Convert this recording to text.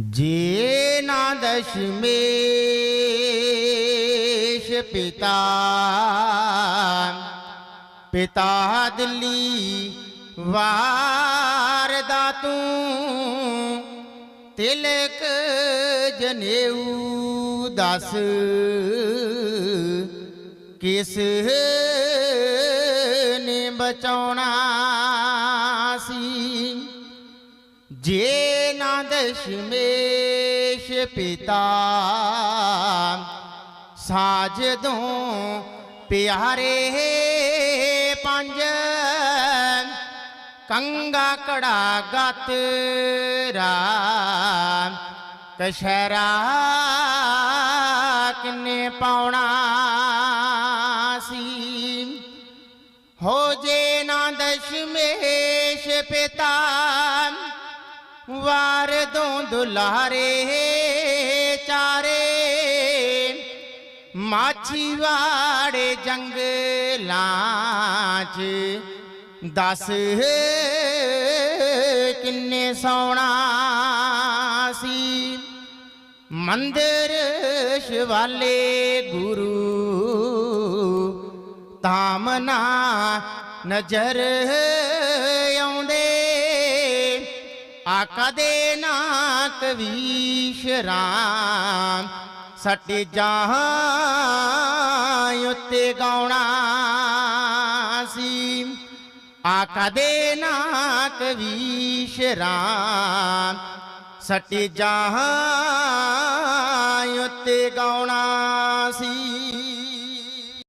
ਜੇ ਨਾ ਦਸ਼ਮੇਸ਼ ਪਿਤਾ ਪਿਤਾ ਦਿੱਲੀ ਵਾਰਦਾ ਤੂੰ, ਤਿਲਕ ਜਨੇਊ ਦਸ, ਕਿਸ ਨੇ ਬਚਾਉਣਾ ਸੀ? ਜੇ ਨਾ ਦਸ਼ਮੇਸ਼ ਪਿਤਾ ਸਾਜਦੋਂ ਪਿਆਰੇ ਪੰਜ, ਕੰਗਾ ਕੜਾ ਗਤ ਰਾਮ ਕਸ਼ਰਾ ਕਿਨੇ ਪਾਉਣਾ ਸੀ? ਹੋ ਜੇ ਨਾ ਦਸ਼ਮੇਸ਼ ਪਿਤਾ ਵਾਰ ਦੋ ਦੁਲਾਰੇ ਚਾਰੇ ਮਾਛੀਵਾੜੇ ਜੰਗਲਾਂ ਚ ਦੱਸ ਕਿੰਨੇ ਸੋਣਾ ਸੀ। ਮੰਦਰ ਸ਼ਿਵਾਲੇ ਗੁਰੂ ਤਾਮਨਾ ਨਜ਼ਰ ਆਉਂਦੇ ਆਕਾ ਦੇ ਨਾ ਕਵੀਸ਼ ਰਾਮ, ਸੱਟੇ ਜਹਾਂ ਉੱਤੇ ਗਾਉਣਾ ਸੀ। ਆਕਾ ਦੇ ਨਾ ਕਵੀਸ਼ ਰਾਮ, ਸੱਟੇ ਜਹਾਂ ਉੱਤੇ ਗਾਉਣਾ ਸੀ।